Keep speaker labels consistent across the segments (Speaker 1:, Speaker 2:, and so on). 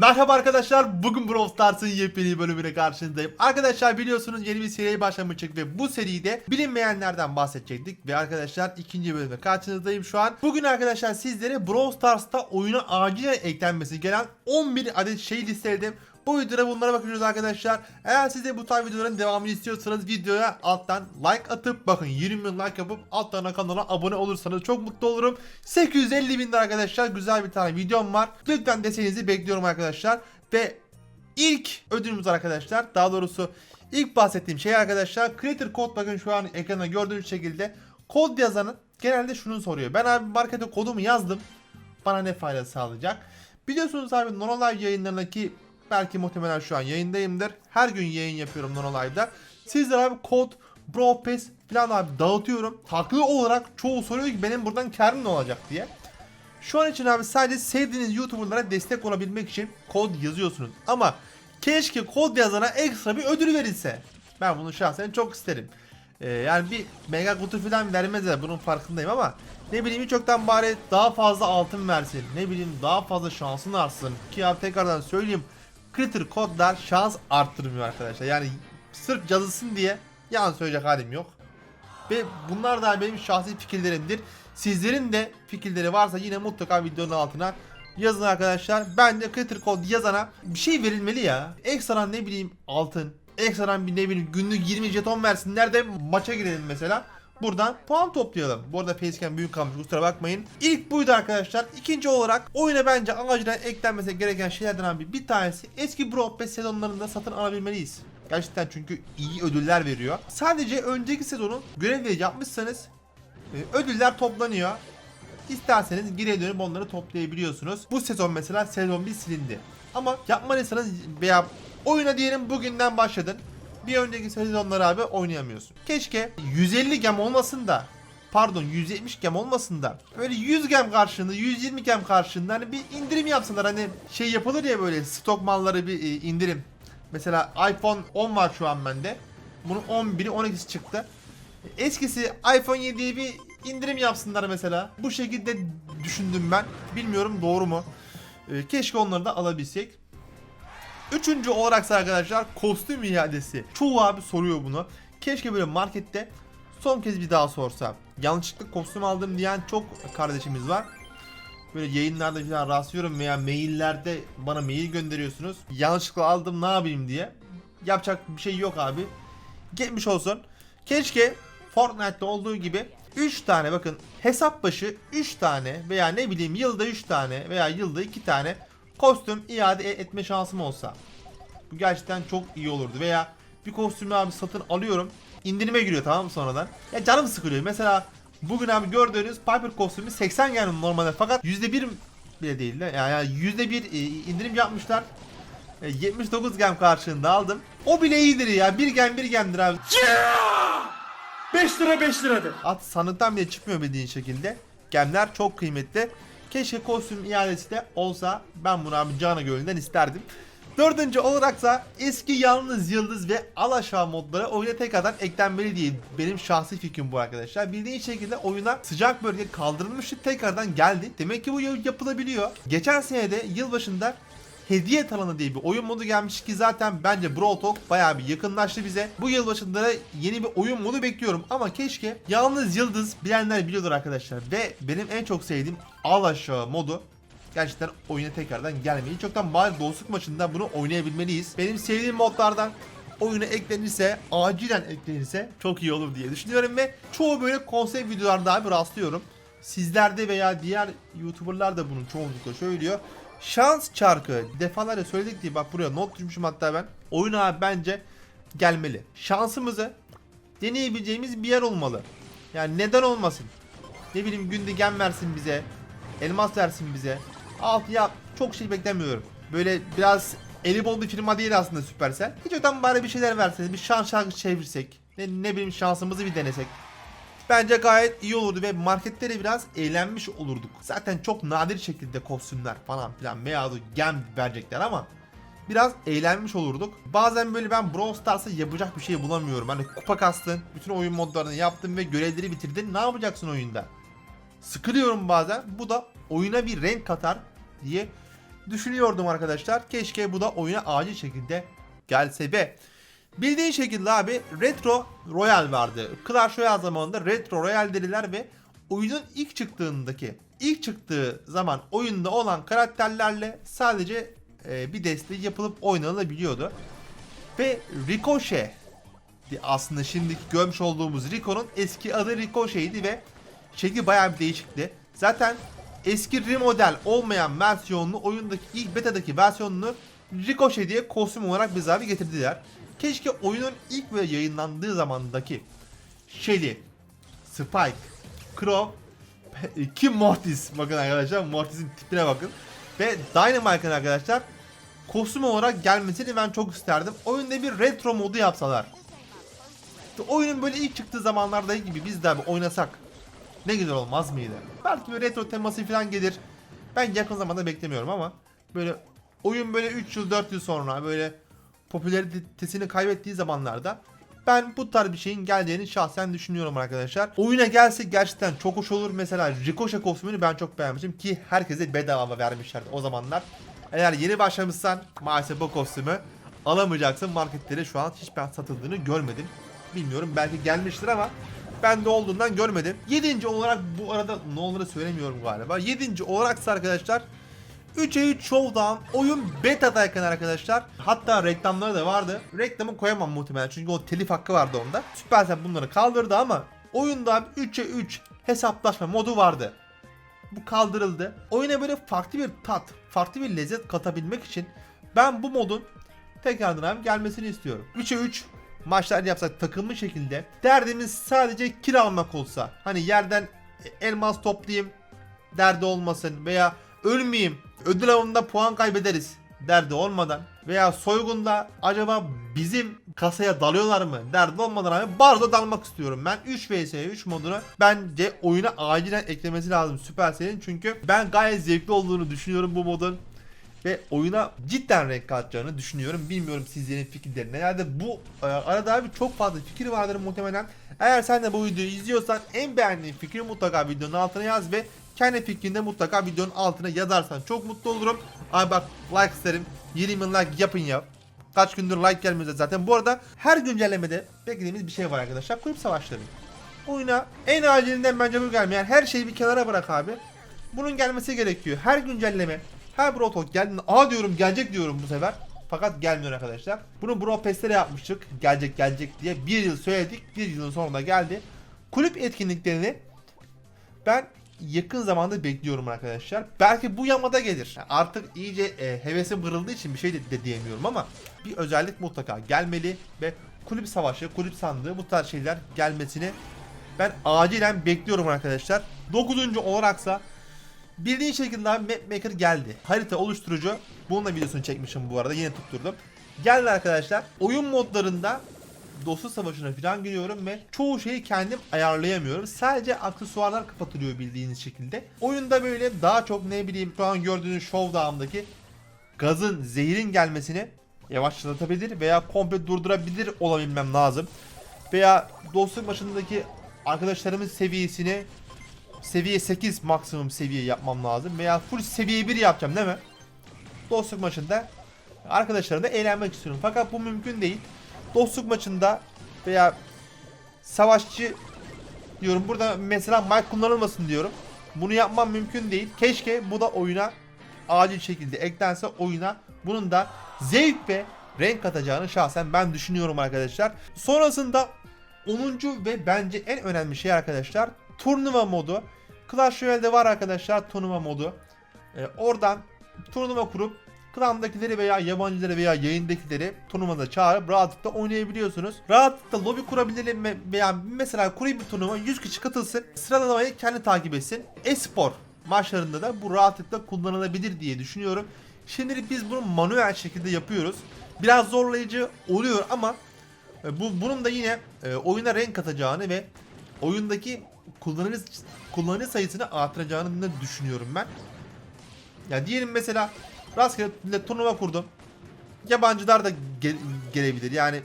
Speaker 1: Merhaba arkadaşlar. Bugün Brawl Stars'ın yepyeni bölümüne karşınızdayım. Arkadaşlar biliyorsunuz yeni bir seriye başlamıştık ve bu seride bilinmeyenlerden bahsedecektik. Ve arkadaşlar ikinci bölümde karşınızdayım şu an. Bugün arkadaşlar sizlere Brawl Stars'ta oyuna acilen eklenmesi gelen 11 adet şey listeledim. Bu videoda bunlara bakıyoruz arkadaşlar. Eğer siz de bu tarz videoların devamını istiyorsanız videoya alttan like atıp bakın 20 bin like yapıp alttan kanala abone olursanız çok mutlu olurum. 850 bin arkadaşlar güzel bir tane videom var. Lütfen desteğinizi bekliyorum arkadaşlar. Ve ilk ödülümüz arkadaşlar daha doğrusu ilk bahsettiğim şey arkadaşlar Creator Code bakın şu an ekranda gördüğünüz şekilde kod yazanın genelde şunu soruyor. Ben abi markete kodumu yazdım. Bana ne fayda sağlayacak? Biliyorsunuz abi Nonolive yayınlarındaki belki muhtemelen şu an yayındayımdır. Her gün yayın yapıyorum Nonolive'da. Sizlere abi kod, Bro Pass falan abi dağıtıyorum. Haklı olarak çoğu soruyor ki benim buradan karım ne olacak diye. Şu an için abi sadece sevdiğiniz YouTuber'lara destek olabilmek için kod yazıyorsunuz. Ama keşke kod yazana ekstra bir ödül verilse. Ben bunu şahsen çok isterim. Ee, yani bir mega kutu falan vermezler bunun farkındayım ama ne bileyim hiç yoktan bari daha fazla altın versin. Ne bileyim daha fazla şansın artsın. Ki abi tekrardan söyleyeyim. Critter kodlar şans arttırmıyor arkadaşlar. Yani sırf yazılsın diye yalan söyleyecek halim yok. Ve bunlar da benim şahsi fikirlerimdir. Sizlerin de fikirleri varsa yine mutlaka videonun altına yazın arkadaşlar. Bence Critter Code yazana bir şey verilmeli ya. Ekstradan ne bileyim altın. Ekstradan bir ne bileyim günlük 20 jeton versinler de maça girelim mesela. Buradan puan toplayalım. Bu arada facecam büyük kalmış kusura bakmayın. İlk buydu arkadaşlar. İkinci olarak oyuna bence acilen eklenmesi gereken şeylerden abi bir tanesi eski Brawl Pass sezonlarında satın alabilmeliyiz. Gerçekten çünkü iyi ödüller veriyor. Sadece önceki sezonun görevleri yapmışsanız e, ödüller toplanıyor. İsterseniz geriye dönüp onları toplayabiliyorsunuz. Bu sezon mesela sezon 1 silindi. Ama yapmalıysanız veya oyuna diyelim bugünden başladın. Bir önceki sezonları abi oynayamıyorsun. Keşke 150 gem olmasın da pardon 170 gem olmasın da böyle 100 gem karşılığında 120 gem karşılığında hani bir indirim yapsalar hani şey yapılır ya böyle stok malları bir e, indirim. Mesela iPhone 10 var şu an bende. Bunun 11'i 12'si çıktı. Eskisi iPhone 7'ye bir indirim yapsınlar mesela. Bu şekilde düşündüm ben. Bilmiyorum doğru mu? Ee, keşke onları da alabilsek. Üçüncü olarak arkadaşlar kostüm iadesi. Çoğu abi soruyor bunu. Keşke böyle markette son kez bir daha sorsa. Yanlışlıkla kostüm aldım diyen çok kardeşimiz var. Böyle yayınlarda falan rastlıyorum veya maillerde bana mail gönderiyorsunuz. Yanlışlıkla aldım ne yapayım diye. Yapacak bir şey yok abi. Geçmiş olsun. Keşke Fortnite'da olduğu gibi 3 tane bakın hesap başı 3 tane veya ne bileyim yılda 3 tane veya yılda 2 tane kostüm iade e- etme şansım olsa. Bu gerçekten çok iyi olurdu veya bir kostümü abi satın alıyorum indirime giriyor tamam mı sonradan. Ya canım sıkılıyor. Mesela bugün abi gördüğünüz Piper kostümü 80 geldi normalde fakat %1 bile değil de yani %1 e, indirim yapmışlar. E, 79 gem karşılığında aldım. O bile iyidir ya. Bir gem bir gemdir abi.
Speaker 2: 5 lira 5 liradır.
Speaker 1: At sandıktan bile çıkmıyor bildiğin şekilde. Gemler çok kıymetli. Keşke kostüm iadesi de olsa ben bunu abi Cana Gölü'nden isterdim. Dördüncü olaraksa eski yalnız yıldız ve alaşağı modları oyuna tekrardan eklenmeli diye benim şahsi fikrim bu arkadaşlar. Bildiğin şekilde oyuna sıcak bölge kaldırılmıştı tekrardan geldi. Demek ki bu yapılabiliyor. Geçen senede yılbaşında hediye talanı diye bir oyun modu gelmiş ki zaten bence Brawl Talk bayağı bir yakınlaştı bize. Bu yıl başında da yeni bir oyun modu bekliyorum ama keşke yalnız yıldız bilenler biliyordur arkadaşlar ve benim en çok sevdiğim al aşağı modu gerçekten oyuna tekrardan gelmeyi çoktan bari dostluk maçında bunu oynayabilmeliyiz. Benim sevdiğim modlardan oyuna eklenirse, acilen eklenirse çok iyi olur diye düşünüyorum ve çoğu böyle konsept videolarda abi rastlıyorum. Sizlerde veya diğer YouTuber'lar da bunu çoğunlukla söylüyor. Şans çarkı defalarca söyledik diye bak buraya not düşmüşüm hatta ben. Oyun abi bence gelmeli. Şansımızı deneyebileceğimiz bir yer olmalı. Yani neden olmasın? Ne bileyim günde gem versin bize. Elmas versin bize. Alt ya çok şey beklemiyorum. Böyle biraz eli bol bir firma değil aslında Supercell. Hiç öten bari bir şeyler verseniz bir şans şarkı çevirsek. Ne, ne bileyim şansımızı bir denesek. Bence gayet iyi olurdu ve marketlere biraz eğlenmiş olurduk. Zaten çok nadir şekilde kostümler falan filan veya gem verecekler ama biraz eğlenmiş olurduk. Bazen böyle ben Brawl Stars'a yapacak bir şey bulamıyorum. Hani kupa kastın, bütün oyun modlarını yaptın ve görevleri bitirdin. Ne yapacaksın oyunda? Sıkılıyorum bazen. Bu da oyuna bir renk katar diye düşünüyordum arkadaşlar. Keşke bu da oyuna acil şekilde gelse ve bildiğin şekilde abi Retro Royal vardı. Clash Royale zamanında Retro Royal dediler ve oyunun ilk çıktığındaki ilk çıktığı zaman oyunda olan karakterlerle sadece e, bir desteği yapılıp oynanabiliyordu. Ve Ricochet aslında şimdiki görmüş olduğumuz Rico'nun eski adı Ricochet'ydi ve şekli bayağı bir değişikti. Zaten eski remodel olmayan versiyonunu oyundaki ilk betadaki versiyonunu Ricochet diye kostüm olarak bize abi getirdiler. Keşke oyunun ilk ve yayınlandığı zamandaki Shelly, Spike, Crow, iki Mortis bakın arkadaşlar Mortis'in tipine bakın ve Dynamite'ın arkadaşlar kostüm olarak gelmesini ben çok isterdim. Oyunda bir retro modu yapsalar. İşte oyunun böyle ilk çıktığı zamanlardaki gibi biz de abi oynasak ne güzel olmaz mıydı? Belki bir retro teması falan gelir. Ben yakın zamanda beklemiyorum ama böyle oyun böyle 3 yıl 4 yıl sonra böyle popülaritesini kaybettiği zamanlarda ben bu tarz bir şeyin geleceğini şahsen düşünüyorum arkadaşlar. Oyuna gelse gerçekten çok hoş olur. Mesela Ricochet kostümünü ben çok beğenmiştim ki herkese bedava vermişlerdi o zamanlar. Eğer yeni başlamışsan maalesef bu kostümü alamayacaksın. Marketlere şu an hiç ben satıldığını görmedim. Bilmiyorum belki gelmiştir ama ben de olduğundan görmedim. Yedinci olarak bu arada ne olduğunu söylemiyorum galiba. Yedinci olaraksa arkadaşlar 3'e 3 Showdown oyun beta'dayken arkadaşlar hatta reklamları da vardı. Reklamı koyamam muhtemelen çünkü o telif hakkı vardı onda. Supercell bunları kaldırdı ama oyunda 3'e 3 hesaplaşma modu vardı. Bu kaldırıldı. Oyuna böyle farklı bir tat, farklı bir lezzet katabilmek için ben bu modun tekrardan gelmesini istiyorum. 3'e 3 maçlar yapsak takımlı şekilde derdimiz sadece almak olsa hani yerden elmas toplayayım derdi olmasın veya ölmeyeyim ödül avında puan kaybederiz derdi olmadan veya soygunda acaba bizim kasaya dalıyorlar mı derdi olmadan abi barda dalmak istiyorum ben 3 vs 3 modunu bence oyuna acilen eklemesi lazım Supercell'in çünkü ben gayet zevkli olduğunu düşünüyorum bu modun ve oyuna cidden renk katacağını düşünüyorum. Bilmiyorum sizlerin fikirleri nelerde. Bu e, arada abi çok fazla fikir vardır muhtemelen. Eğer sen de bu videoyu izliyorsan en beğendiğin fikri mutlaka videonun altına yaz ve kendi fikrini de mutlaka videonun altına yazarsan çok mutlu olurum. Abi bak like isterim. 20 bin like yapın ya. Kaç gündür like gelmiyor zaten. Bu arada her güncellemede beklediğimiz bir şey var arkadaşlar. Kulüp savaşları. Oyuna en acilinden bence bu gelmeyen her şeyi bir kenara bırak abi. Bunun gelmesi gerekiyor. Her güncelleme, her Brawl Talk geldiğinde aa diyorum gelecek diyorum bu sefer. Fakat gelmiyor arkadaşlar. Bunu Brawl Pass'te yapmıştık. Gelecek gelecek diye. Bir yıl söyledik. Bir yılın sonunda geldi. Kulüp etkinliklerini ben yakın zamanda bekliyorum arkadaşlar. Belki bu yamada gelir. Yani Artık iyice e, hevesim kırıldığı için bir şey de, de diyemiyorum ama bir özellik mutlaka gelmeli ve kulüp savaşı, kulüp sandığı bu tarz şeyler gelmesini ben acilen bekliyorum arkadaşlar. 9. olaraksa Bildiğin şekilde abi Mapmaker geldi. Harita oluşturucu. Bunun da videosunu çekmişim bu arada. Yine tutturdum. Geldi arkadaşlar. Oyun modlarında dostluk savaşına falan giriyorum ve çoğu şeyi kendim ayarlayamıyorum. Sadece aksesuarlar kapatılıyor bildiğiniz şekilde. Oyunda böyle daha çok ne bileyim şu an gördüğünüz Showdown'daki gazın, zehrin gelmesini yavaşlatabilir veya komple durdurabilir olabilmem lazım. Veya dostluk başındaki arkadaşlarımın seviyesini seviye 8 maksimum seviye yapmam lazım veya full seviye 1 yapacağım değil mi? Dostluk maçında arkadaşlarımla eğlenmek istiyorum. Fakat bu mümkün değil. Dostluk maçında veya savaşçı diyorum. Burada mesela mic kullanılmasın diyorum. Bunu yapmam mümkün değil. Keşke bu da oyuna acil şekilde eklense oyuna bunun da zevk ve renk katacağını şahsen ben düşünüyorum arkadaşlar. Sonrasında 10. ve bence en önemli şey arkadaşlar turnuva modu. Clash Royale'de var arkadaşlar turnuva modu. Ee, oradan turnuva kurup klandakileri veya yabancıları veya yayındakileri turnuvada çağırıp rahatlıkla oynayabiliyorsunuz. Rahatlıkla lobi kurabilirim ve- veya mesela kurayım bir turnuva 100 kişi katılsın. Sıralamayı kendi takip etsin. E-spor maçlarında da bu rahatlıkla kullanılabilir diye düşünüyorum. Şimdilik biz bunu manuel şekilde yapıyoruz. Biraz zorlayıcı oluyor ama e, bu bunun da yine e, oyuna renk katacağını ve oyundaki kullanıcı kullanıcı sayısını artıracağını düşünüyorum ben. Ya diyelim mesela rastgele turnuva kurdum. Yabancılar da gel- gelebilir. Yani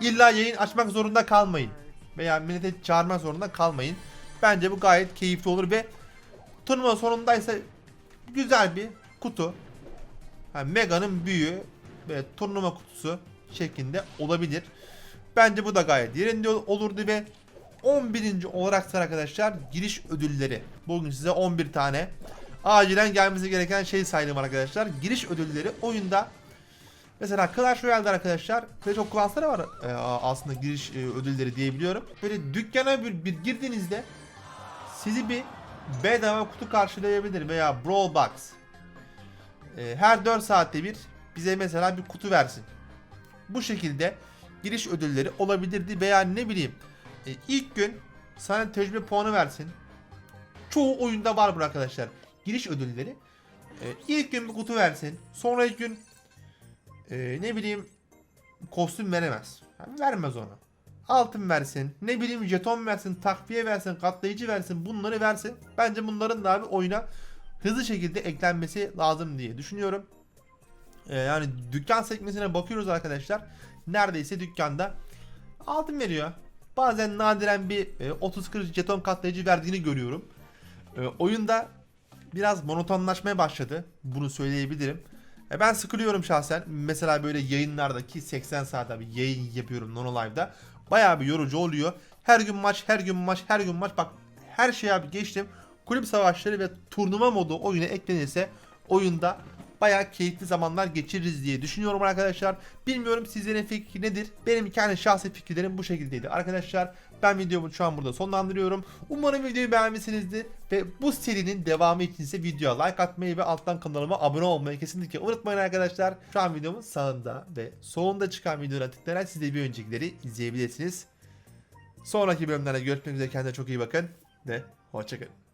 Speaker 1: illa yayın açmak zorunda kalmayın. Veya millete çağırmak zorunda kalmayın. Bence bu gayet keyifli olur ve turnuva sonundaysa güzel bir kutu Ha, Mega'nın büyüğü ve turnuva kutusu şeklinde olabilir. Bence bu da gayet yerinde ol- olurdu ve 11. olarak da arkadaşlar giriş ödülleri. Bugün size 11 tane acilen gelmesi gereken şey saydım arkadaşlar. Giriş ödülleri oyunda Mesela Clash Royale'de arkadaşlar Clash of Clans'ta var e, aslında giriş e, ödülleri diyebiliyorum. Böyle dükkana bir, bir girdiğinizde sizi bir bedava kutu karşılayabilir veya Brawl Box. E, her 4 saatte bir bize mesela bir kutu versin. Bu şekilde giriş ödülleri olabilirdi veya ne bileyim e, ilk gün sana tecrübe puanı versin. Çoğu oyunda var bu arkadaşlar. Giriş ödülleri. E, ilk gün bir kutu versin. Sonraki gün e, ne bileyim kostüm veremez. Yani vermez onu. Altın versin, ne bileyim jeton versin, takviye versin, katlayıcı versin, bunları versin. Bence bunların da abi oyuna hızlı şekilde eklenmesi lazım diye düşünüyorum. Ee, yani dükkan sekmesine bakıyoruz arkadaşlar. Neredeyse dükkanda altın veriyor. Bazen nadiren bir e, 30-40 jeton katlayıcı verdiğini görüyorum. E, oyunda biraz monotonlaşmaya başladı. Bunu söyleyebilirim. E, ben sıkılıyorum şahsen. Mesela böyle yayınlardaki 80 saat abi yayın yapıyorum Nono Live'da. Bayağı bir yorucu oluyor. Her gün maç, her gün maç, her gün maç. Bak her şey abi geçtim. Kulüp savaşları ve turnuva modu oyuna eklenirse oyunda bayağı keyifli zamanlar geçiririz diye düşünüyorum arkadaşlar. Bilmiyorum sizlerin fikri nedir? Benim kendi şahsi fikirlerim bu şekildeydi. Arkadaşlar ben videomu şu an burada sonlandırıyorum. Umarım videoyu beğenmişsinizdir ve bu serinin devamı için ise videoya like atmayı ve alttan kanalıma abone olmayı kesinlikle unutmayın arkadaşlar. Şu an videomun sağında ve solunda çıkan videolara tıklayarak siz de bir öncekileri izleyebilirsiniz. Sonraki bölümlerde görüşmek üzere kendinize çok iyi bakın ve hoşçakalın.